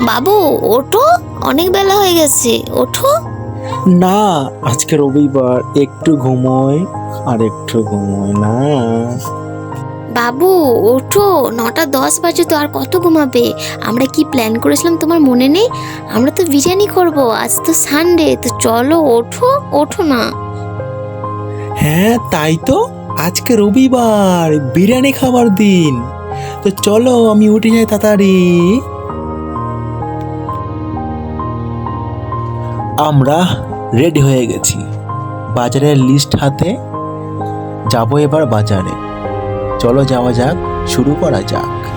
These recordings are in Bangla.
বাবু ওঠো। অনেক বেলা হয়ে গেছে। ওঠো। না আজকে রবিবার। একটু ঘুমোয় আর একটু ঘুমোয় না। বাবু ওঠো। নটা দশ বাজে তো আর কত ঘুমাবে? আমরা কি প্ল্যান করেছিলাম তোমার মনে নেই? আমরা তো বিরিয়ানি করব। আজ তো সানডে তো চলো ওঠো। ওঠো না। হ্যাঁ তাই তো। আজকে রবিবার বিরিয়ানি খাবার দিন। তো চলো আমি উঠে যাই তাড়াতাড়ি। আমরা রেডি হয়ে গেছি। বাজারের লিস্ট হাতে যাব এবার বাজারে। চলো যাওয়া যাক, শুরু করা যাক।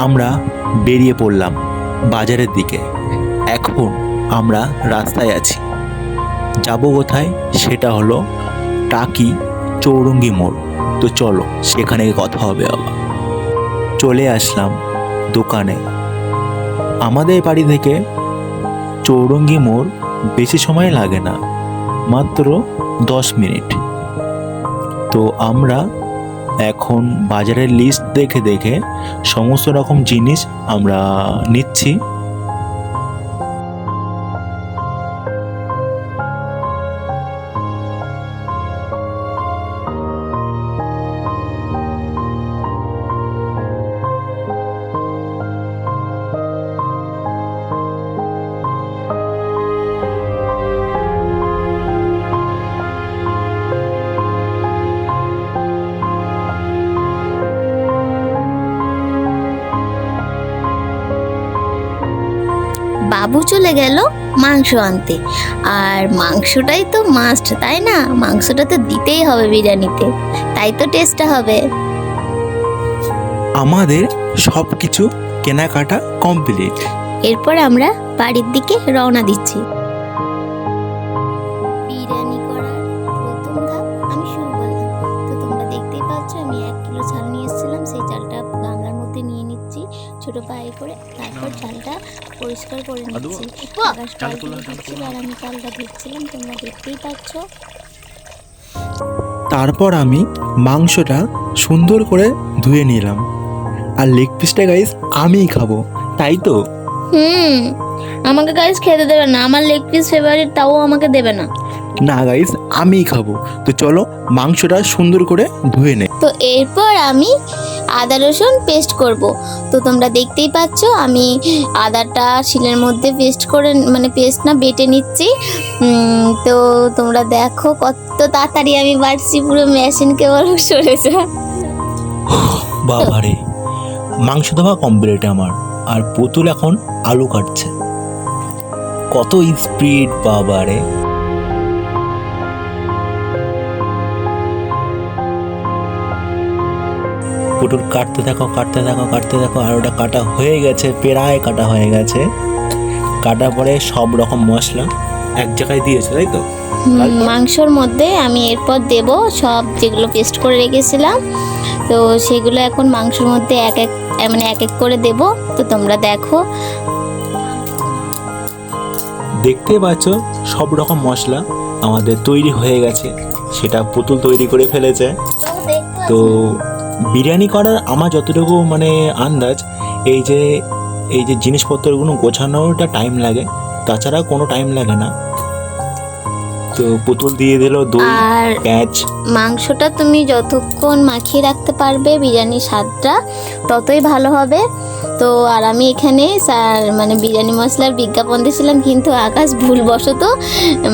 আমরা বেরিয়ে পড়লাম বাজারের দিকে। এখন আমরা রাস্তায় আছি। যাব কোথায়? সেটা হলো টাকি চৌরঙ্গি মোড়। তো চলো, সেখানে কথা হবে আবার। চলে আসলাম দোকানে। আমাদের বাড়ি থেকে চৌরঙ্গি মোড় বেশি সময় লাগে না, মাত্র দশ মিনিট। তো আমরা এখন বাজারের লিস্ট দেখে দেখে সমস্ত রকম জিনিস আমরা নিচ্ছি। বাবু চলে গেল মাংস আনতে। আর মাংসটাই তো মাস্ট তাই না? মাংসটা তো দিতেই হবে বিরিয়ানিতে। তাই তো টেস্টটা হবে। আমাদের সব কিছু কেনাকাটা কমপ্লিট এরপর আমরা বাড়ির দিকে রওনা দিচ্ছি। বিরিয়ানি করার প্রথম ধাপ আমি শুরু করলাম। তো তোমরা দেখতেই পাচ্ছ আমি ছোট পায়ে করে তারপর চালটা পরিষ্কার করে নিচ্ছি। আকাশ। আর আমি চালটা দিচ্ছিলাম তোমরা দেখতেই পাচ্ছ। তারপর আমি মাংসটা সুন্দর করে ধুয়ে নিলাম। আর লেগ পিসটা গাইস আমিই খাব তাই তো? হুম আমাকে গাইস খেতে দেবে না আমার লেগ পিস ফেভারিট তাও আমাকে দেবে না। না গাইস আমিই খাব। তো চলো মাংসটা সুন্দর করে ধুয়ে নে। তো এরপর আমি আদা রসুন পেস্ট করব। তো তোমরা দেখতেই পাচ্ছ, আমি আদাটা শিলের মধ্যে পেস্ট করে মানে পেস্ট না, বেটে নিচ্ছি। তো তোমরা দেখো কত তাড়াতাড়ি আমি বাড়ছি, পুরো মেশিনকে বলো, সরে বাবারে, মাংস ধোয়া কমপ্লিট আমার, আর পুতুল এখন আলু কাটছে। কত স্পিড বাবারে। পুতুল কাটতে থাকো কাটতে থাকো কাটতে থাকো আর ওটা কাটা হয়ে গেছে প্রায় কাটা হয়ে গেছে। কাটা পরে সব রকম মশলা এক জায়গায় দিয়েছে তাই তো? মাংসর মধ্যে আমি এরপর দেব সব যেগুলো পেস্ট করে রেখেছিলাম। তো সেগুলো এখন মাংসর মধ্যে এক এক মানে এক এক করে দেব। তো তোমরা দেখো। দেখতে পাচ্ছ সব রকম মশলা আমাদের তৈরি হয়ে গেছে। সেটা পুতুল তৈরি করে ফেলেছে। তো বিরিয়ানি করার আমার যতটুকু মানে আন্দাজ এই যে এই যে জিনিসপত্রগুলো গোছানোটা টাইম লাগে তাছাড়া কোনো টাইম লাগে না। তো পুতুল দিয়ে দিল দই আর প্যাঁচ মাংসটা তুমি যতক্ষণ মাখিয়ে রাখতে পারবে বিরিয়ানির স্বাদটা ততই ভালো হবে। তো আর আমি এখানে স্যার মানে বিরিয়ানি মশলার বিজ্ঞাপন দিয়েছিলাম কিন্তু আকাশ ভুলবশত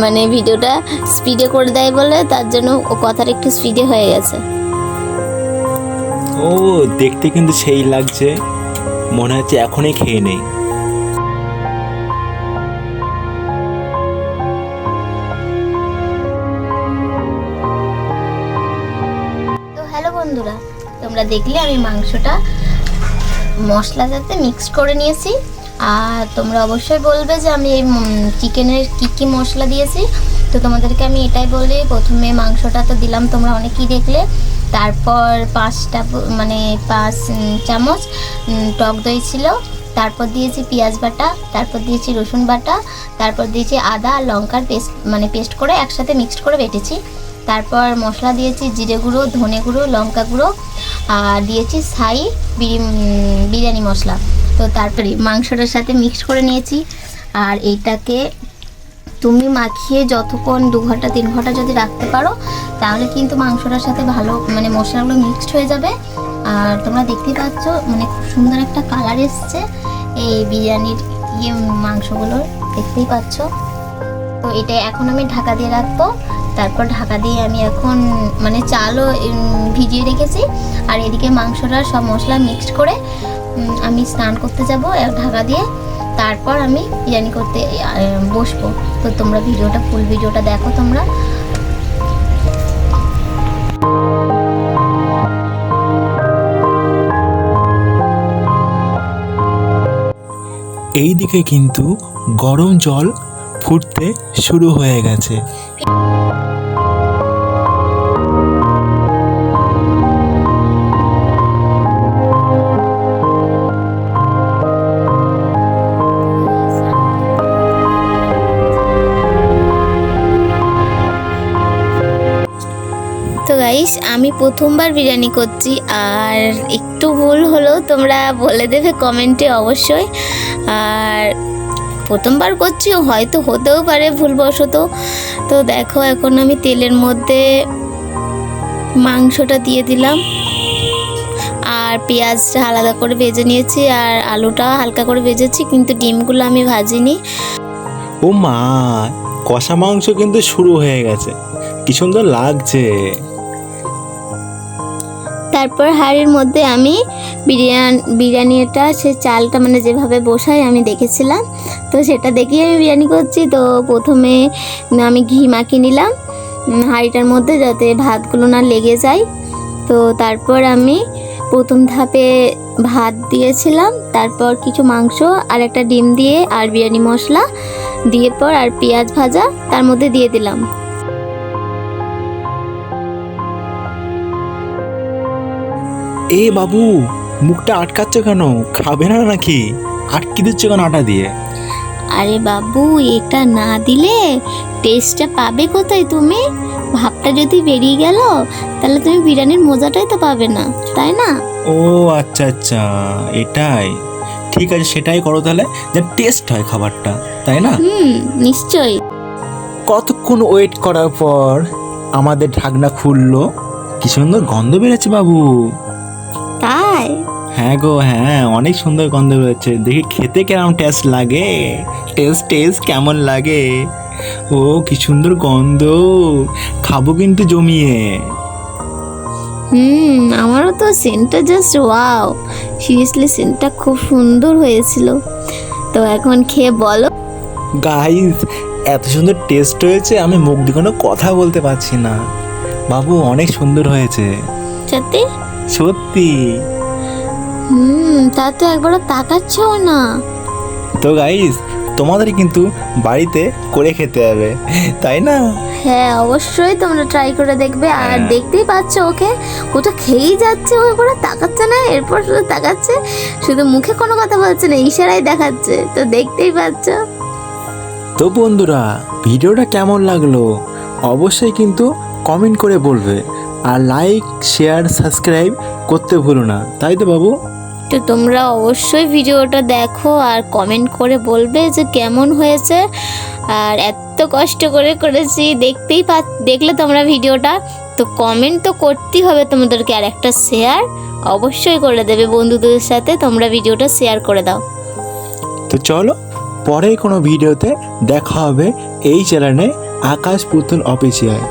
মানে ভিডিওটা স্পিডে করে দেয় বলে তার জন্য ও কথাটা একটু স্পিডে হয়ে গেছে। ও, দেখতে কিন্তু সেই লাগছে। মনে হচ্ছে এখনই খেয়ে নেই। তো হ্যালো বন্ধুরা, তোমরা দেখলে আমি মাংসটা মশলা সাথে মিক্স করে নিয়েছি। আর তোমরা অবশ্যই বলবে যে আমি এই চিকেনের কী কী মশলা দিয়েছি। তো তোমাদেরকে আমি এটাই বলি প্রথমে মাংসটা তো দিলাম তোমরা অনেকেই দেখলে। তারপর পাঁচটা মানে পাঁচ চামচ টক দই ছিল। তারপর দিয়েছি পেঁয়াজ বাটা তারপর দিয়েছি রসুন বাটা তারপর দিয়েছি আদা আর লঙ্কার পেস্ট মানে পেস্ট করে একসাথে মিক্সড করে বেটেছি। তারপর মশলা দিয়েছি জিরে গুঁড়ো ধনে গুঁড়ো লঙ্কা গুঁড়ো আর দিয়েছি উম, বিরিয়ানি মশলা। তো তারপরে মাংসটার সাথে মিক্স করে নিয়েছি। আর এইটাকে তুমি মাখিয়ে যতক্ষণ দু ঘণ্টা, তিন ঘণ্টা যদি রাখতে পারো, তাহলে কিন্তু মাংসটার সাথে ভালো মানে মশলাগুলো মিক্সড হয়ে যাবে। আর তোমরা দেখতেই পাচ্ছ মানে খুব সুন্দর একটা কালার এসছে এই বিরিয়ানির ইয়ে মাংসগুলো, দেখতেই পাচ্ছ। তো এটা এখন আমি ঢাকা দিয়ে রাখব। তারপর ঢাকা দিয়ে আমি এখন মানে চালও ভিজিয়ে রেখেছি। আর এদিকে মাংসটা সব মশলা মিক্সড করে আমি স্নান করতে যাব ঢাকা দিয়ে। তারপর আমি বিরিয়ানি করতে বসবো। তো তোমরা ভিডিওটা, ফুল ভিডিওটা দেখো তোমরা। এই দিকে কিন্তু গরম জল ফুটতে শুরু হয়ে গেছে। তো গাইস আমি প্রথমবার বিরিয়ানি করছি আর একটু ভুল হলো, তোমরা বলে দেবে কমেন্টে অবশ্যই। আর প্রথমবার করছি, হয়তো হতেও পারে ভুলবশত। তো দেখো, এখন আমি তেলের মধ্যে মাংসটা দিয়ে দিলাম। আর পেঁয়াজটা আলাদা করে ভেজে নিয়েছি আর আলুটা হালকা করে ভেজেছি, কিন্তু ডিমগুলো আমি ভাজিনি। ও মা কষা মাংস কিন্তু শুরু হয়ে গেছে। কি সুন্দর লাগছে। তারপর হাঁড়ির মধ্যে আমি বিরিয়ানি, বিরিয়ানিটা, সে চালটা মানে যেভাবে বসাই আমি দেখেছিলাম। তো সেটা দেখেই আমি বিরিয়ানি করছি। তো প্রথমে আমি ঘি মাখিয়ে নিলাম হাঁড়িটার মধ্যে যাতে ভাতগুলো না লেগে যায়। তো তারপর আমি প্রথম ধাপে ভাত দিয়েছিলাম, তারপর কিছু মাংস আর একটা ডিম দিয়ে আর বিরিয়ানি মশলা দিয়ে পর আর পেঁয়াজ ভাজা তার মধ্যে দিয়ে দিলাম। এ বাবু মুখটা আটকাচ্ছ কেন? খাবে না নাকি? আটকে দিচ্ছ কেন আটা দিয়ে? আরে বাবু এটা না দিলে টেস্টটা পাবে কোথায় তুমি? ভাবটা যদি বেরিয়ে গেল তাহলে তুমি বিরিয়ানির মজাটাই তো পাবে না তাই না? ও আচ্ছা আচ্ছা এটাই। ঠিক আছে সেটাই করো তাহলে যে টেস্ট হয় খাবারটা তাই না? হুম নিশ্চয়ই। কতক্ষণ ওয়েট করার পর আমাদের ঢাকনা খুললো? কি সুন্দর গন্ধ বেরোচ্ছে বাবু। তাই? হ্যাঁ গো হ্যাঁ অনেক সুন্দর গন্ধ রয়েছে দেখি খেতে কেমন টেস্ট লাগে? টেস্ট টেস্ট কেমন লাগে? ও কি সুন্দর গন্ধ। খাব কিন্তু জমিয়ে। হুম আমারও তো সেন্টটা জাস্ট ওয়াও সিরিয়াসলি সেন্টটা খুব সুন্দর হয়েছিল। তো এখন খেয়ে বলো। গাইস এত সুন্দর টেস্ট হয়েছে আমি মুখ দিয়ে কোনো কথা বলতে পারছি না। বাবু অনেক সুন্দর হয়েছে। সত্যি? সত্যি? হুম তা তো একবারও তাকাচ্ছও না। তো গাইস তোমাদের কিন্তু বাড়িতে করে খেতে হবে তাই না? হ্যাঁ অবশ্যই তোমরা ট্রাই করে দেখবে। আর হ্যাঁ। দেখতেই পাচ্ছ ওকে ও তো খেয়েই যাচ্ছে ও করে তাকাচ্ছে না এরপর শুধু তাকাচ্ছে শুধু মুখে কোনো কথা বলছে না ইশারাই দেখাচ্ছে তো দেখতেই পাচ্ছ। তো বন্ধুরা ভিডিওটা কেমন লাগল? অবশ্যই কিন্তু কমেন্ট করে বলবে। আর লাইক শেয়ার সাবস্ক্রাইব করতে ভুলো না। তাই তো বাবু? তো তোমরা অবশ্যই ভিডিওটা দেখো আর কমেন্ট করে বলবে যে কেমন হয়েছে। আর এত কষ্ট করে করেছি দেখতেই পা দেখলে তোমরা ভিডিওটা। তো কমেন্ট তো করতেই হবে তোমাদেরকে আর একটা শেয়ার অবশ্যই করে দেবে বন্ধুদের সাথে তোমরা ভিডিওটা শেয়ার করে দাও। তো চলো পরে কোনো ভিডিওতে দেখা হবে এই চ্যানেলে আকাশ পুতুল অফিসিয়াল